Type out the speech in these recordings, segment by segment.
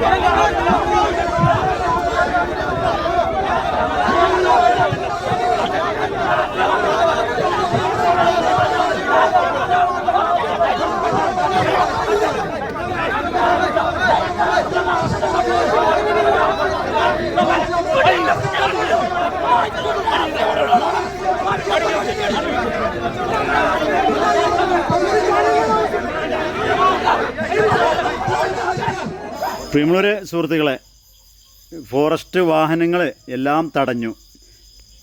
चलो പ്രിയമുള്ളവരെ സുഹൃത്തുക്കളെ ഫോറസ്റ്റ് വാഹനങ്ങൾ എല്ലാം തടഞ്ഞു.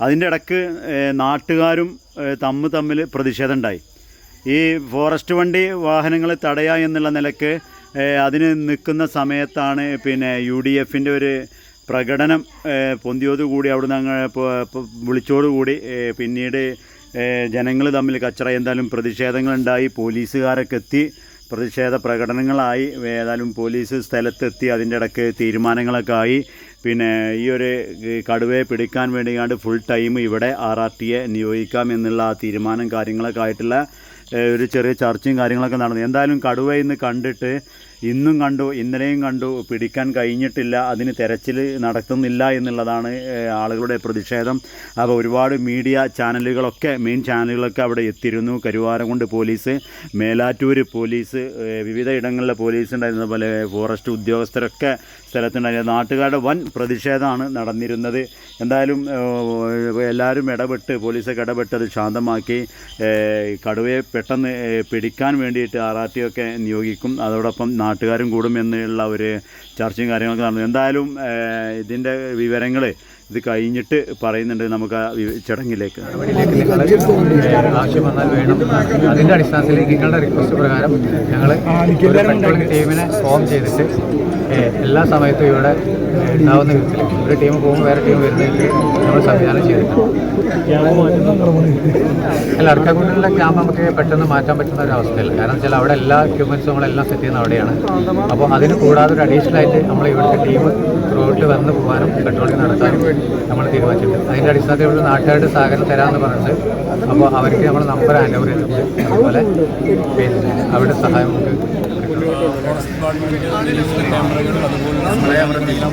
അതിന്റെ ഇടയ്ക്ക് നാട്ടുകാരും തമ്മ് തമ്മിൽ പ്രതിഷേധമുണ്ടായി ഈ ഫോറസ്റ്റ് വണ്ടി വാഹനങ്ങൾ തടയുക എന്നുള്ള നിലയ്ക്ക് അതിന് നിൽക്കുന്ന സമയത്താണ് പിന്നെ യു ഡി എഫിന്റെ ഒരു പ്രകടനം പൊന്തിയോടുകൂടി അവിടുന്ന് അങ്ങ് വിളിച്ചോടുകൂടി പിന്നീട് ജനങ്ങൾ തമ്മിൽ കച്ചറ എന്തായാലും പ്രതിഷേധങ്ങളുണ്ടായി പോലീസുകാരൊക്കെ എത്തി. പ്രതിഷേധ പ്രകടനങ്ങളായി ഏതായാലും പോലീസ് സ്ഥലത്തെത്തി അതിന്റെ ഇടയ്ക്ക് തീരുമാനങ്ങളൊക്കെ ആയി. പിന്നെ ഈ ഒരു കടുവയെ പിടിക്കാൻ വേണ്ടിയാണ്ട് ഫുൾ ടൈം ഇവിടെ ആർ ആർ ടിയെ നിയോഗിക്കാം എന്നുള്ള ആ തീരുമാനം കാര്യങ്ങളൊക്കെ ആയിട്ടുള്ള ഒരു ചെറിയ ചർച്ചയും കാര്യങ്ങളൊക്കെ നടന്നു. എന്തായാലും കടുവ ഇന്ന് കണ്ടിട്ട് ഇന്നും കണ്ടു ഇന്നലെയും കണ്ടു പിടിക്കാൻ കഴിഞ്ഞിട്ടില്ല അതിന് തെരച്ചിൽ നടത്തുന്നില്ല എന്നുള്ളതാണ് ആളുകളുടെ പ്രതിഷേധം. അപ്പോൾ ഒരുപാട് മീഡിയ ചാനലുകളൊക്കെ മെയിൻ ചാനലുകളൊക്കെ അവിടെ എത്തിയിരുന്നു. കരുവാരകുണ്ട് പോലീസ് മേലാറ്റൂർ പോലീസ് വിവിധ ഇടങ്ങളിലെ പോലീസ് ഉണ്ടായിരുന്ന പോലെ ഫോറസ്റ്റ് ഉദ്യോഗസ്ഥരൊക്കെ സ്ഥലത്തുണ്ടായിരുന്നു നാട്ടുകാരുടെ വൻ പ്രതിഷേധമാണ് നടന്നിരുന്നത്. എന്തായാലും എല്ലാവരും ഇടപെട്ട് പോലീസൊക്കെ ഇടപെട്ട് അത് ശാന്തമാക്കി കടുവയെ പെട്ടെന്ന് പിടിക്കാൻ വേണ്ടിയിട്ട് ആർ ആർ ടി ഒക്കെ നിയോഗിക്കും. അതോടൊപ്പം നാട്ടുകാരും കൂടും എന്നുള്ള ഒരു ചർച്ചയും കാര്യങ്ങളൊക്കെ നടന്നു. എന്തായാലും ഇതിന്റെ വിവരങ്ങൾ ഇത് കഴിഞ്ഞിട്ട് പറയുന്നുണ്ട് നമുക്ക് ആ ചടങ്ങിലേക്ക്. ആവശ്യം വന്നാൽ വേണം അതിന്റെ അടിസ്ഥാനത്തിൽ നിങ്ങളുടെ റിക്വസ്റ്റ് പ്രകാരം ഞങ്ങൾ ടീമിനെ ഫോം ചെയ്തിട്ട് എല്ലാ സമയത്തും ഇവിടെ ഉണ്ടാവുന്ന വിധത്തിൽ ഒരു ടീം പോകുമ്പോൾ വേറെ ടീം വരുന്ന വിധത്തിൽ നമ്മൾ സംവിധാനം ചെയ്തിട്ടുണ്ട്. അല്ല അടക്കക്കുണ്ടിലെ ക്യാമ്പ് നമുക്ക് പെട്ടെന്ന് മാറ്റാൻ പറ്റുന്ന ഒരു അവസ്ഥയില്ല. കാരണം വെച്ചാൽ അവിടെ എല്ലാ എക്യുപ്മെൻസും നമ്മളെല്ലാം സെറ്റ് ചെയ്യുന്ന അവിടെയാണ്. അപ്പോൾ അതിന് കൂടാതെ ഒരു അഡീഷണൽ ആയിട്ട് നമ്മൾ ഇവിടുത്തെ ടീം റോഡിൽ വന്ന് പോകാനും പെട്രോളിംഗ് നടത്താനും നമ്മൾ തീരുമാനിച്ചിട്ടുണ്ട്. അതിന്റെ അടിസ്ഥാനത്തിൽ നാട്ടുകാരുടെ സഹകരണം തരാമെന്ന് പറഞ്ഞിട്ട് അപ്പോൾ അവർക്ക് നമ്മൾ നമ്പർ ഹാൻഡ് ഓവർ ചെയ്തിട്ടുണ്ട്. അതുപോലെ പിന്നെ അവരുടെ സഹായം നമുക്ക് ഫോറസ്റ്റ് ഡിപ്പാർട്ട്മെന്റ്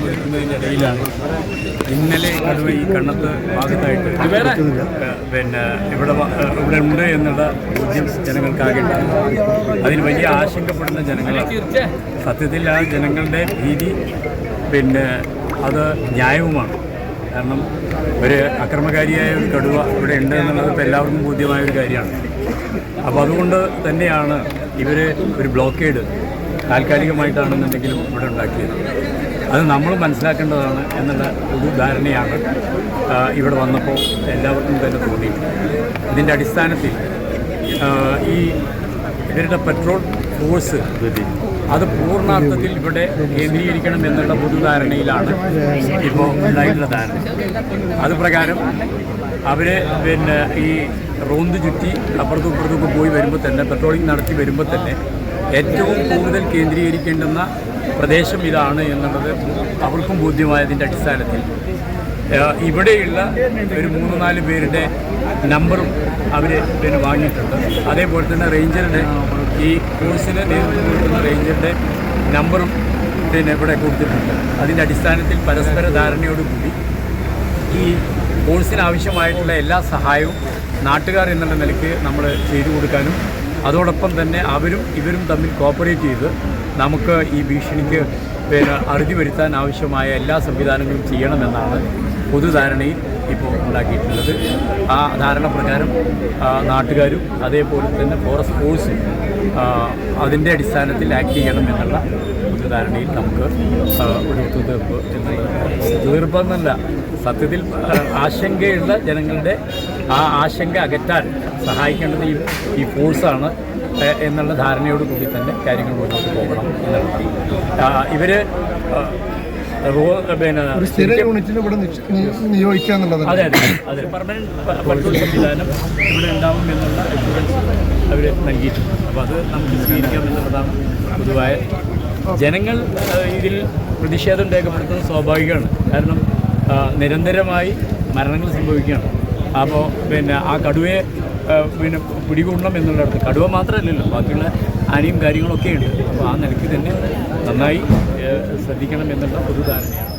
ഒരുക്കുന്നതിനിടയിലാണ് ഇന്നലെ കടുവ ഈ കണ്ണത്ത് ഭാഗത്തായിട്ട് പിന്നെ ഇവിടെ ഇവിടെ ഉണ്ട് എന്നുള്ള ബോധ്യം ജനങ്ങൾക്കാകെ അതിന് വലിയ ആശങ്കപ്പെടുന്ന ജനങ്ങളാണ്. സത്യത്തിൽ ആ ജനങ്ങളുടെ ഭീതി പിന്നെ അത് ന്യായവുമാണ്. കാരണം ഒരു അക്രമകാരിയായ ഒരു കടുവ ഇവിടെ ഉണ്ട് എന്നുള്ളത് ഇപ്പോൾ എല്ലാവർക്കും ബോധ്യമായ ഒരു കാര്യമാണ്. അപ്പോൾ അതുകൊണ്ട് തന്നെയാണ് ഇവർ ഒരു ബ്ലോക്കേഡ് താൽക്കാലികമായിട്ടാണെന്നുണ്ടെങ്കിലും ഇവിടെ ഉണ്ടാക്കിയത്. അത് നമ്മൾ മനസ്സിലാക്കേണ്ടതാണ് എന്നുള്ള ഒരു ധാരണയാണ് ഇവിടെ വന്നപ്പോൾ എല്ലാവർക്കും തന്നെ തോന്നിയിട്ടുള്ളത്. ഇതിന്റെ അടിസ്ഥാനത്തിൽ ഈ ഇവരുടെ പെട്രോൾ ഫോഴ്സ് അത് പൂർണാർത്ഥത്തിൽ ഇവിടെ കേന്ദ്രീകരിക്കണം എന്നുള്ള പൊതുധാരണയിലാണ് ഇപ്പോൾ ഉണ്ടായിട്ടുള്ള ധാരണ. അത് പ്രകാരം അവർ പിന്നെ ഈ റോന്ത് ചുറ്റി അപ്പുറത്തും ഇപ്പുറത്തൊക്കെ പോയി വരുമ്പോൾ തന്നെ പെട്രോളിംഗ് നടത്തി വരുമ്പോൾ തന്നെ ഏറ്റവും കൂടുതൽ കേന്ദ്രീകരിക്കേണ്ടുന്ന പ്രദേശം ഇതാണ് എന്നുള്ളത് അവർക്കും ബോധ്യമായതിന്റെ അടിസ്ഥാനത്തിൽ ഇവിടെയുള്ള ഒരു മൂന്ന് നാല് പേരുടെ നമ്പറും അവർ പിന്നെ വാങ്ങിയിട്ടുണ്ട്. അതേപോലെ തന്നെ റേഞ്ചറുടെ ഈ കോഴ്സിന് നേതൃത്വം കൊടുക്കുന്ന റേഞ്ചറുടെ നമ്പറും പിന്നെ ഇവിടെ കൊടുത്തിട്ടുണ്ട്. അതിന്റെ അടിസ്ഥാനത്തിൽ പരസ്പര ധാരണയോടുകൂടി ഈ കോഴ്സിന് ആവശ്യമായിട്ടുള്ള എല്ലാ സഹായവും നാട്ടുകാർ എന്നുള്ള നിലയ്ക്ക് നമ്മൾ ചെയ്തു കൊടുക്കാനും അതോടൊപ്പം തന്നെ അവരും ഇവരും തമ്മിൽ കോപ്പറേറ്റ് ചെയ്ത് നമുക്ക് ഈ ഭീഷണിക്ക് പിന്നെ അറുതി വരുത്താൻ ആവശ്യമായ എല്ലാ സംവിധാനങ്ങളും ചെയ്യണമെന്നാണ് പൊതുധാരണയിൽ ഇപ്പോൾ ഉണ്ടാക്കിയിട്ടുള്ളത്. ആ ധാരണ പ്രകാരം നാട്ടുകാരും അതേപോലെ തന്നെ ഫോറസ്റ്റ് ഫോഴ്സും അതിന്റെ അടിസ്ഥാനത്തിൽ ആക്ട് ചെയ്യണം എന്നുള്ള പൊതുധാരണയിൽ നമുക്ക് ഒരു ഒത്തുതീർപ്പ് എന്നുള്ളത്. തീർപ്പെന്നല്ല സത്യത്തിൽ ആശങ്കയുള്ള ജനങ്ങളുടെ ആ ആശങ്ക അകറ്റാൻ സഹായിക്കേണ്ടത് ഈ ഈ ഫോഴ്സാണ് എന്നുള്ള ധാരണയോട് കൂടി തന്നെ കാര്യങ്ങൾ മുന്നോട്ട് പോകണം എന്നുള്ളതാണ്. ഇവർ പിന്നെ സ്ഥിര യൂണിറ്റിന് ഇവിടെ നിയോഗിക്കുക അതെ അതെ അതെ. പെർമനന്റ് സംവിധാനം ഇവിടെ ഉണ്ടാവും എന്നുള്ള എക്സ്പീരിയൻസ് അവർ നൽകിയിട്ടുണ്ട്. അപ്പോൾ അത് നമുക്ക് സ്വീകരിക്കാം എന്നുള്ളതാണ് പൊതുവായ ജനങ്ങൾ ഇതിൽ പ്രതിഷേധം രേഖപ്പെടുത്തുന്നത് സ്വാഭാവികമാണ്. കാരണം നിരന്തരമായി മരണങ്ങൾ സംഭവിക്കുകയാണ്. അപ്പോൾ പിന്നെ ആ കടുവയെ പിന്നെ പിടികൂടണം എന്നുള്ളിടത്ത് കടുവ മാത്രമല്ലല്ലോ ബാക്കിയുള്ള ആനയും കാര്യങ്ങളൊക്കെ ഉണ്ട് അപ്പോൾ ആ നിലയ്ക്ക് തന്നെ നന്നായി ശ്രദ്ധിക്കണം എന്നുള്ള പൊതുധാരണയാണ്.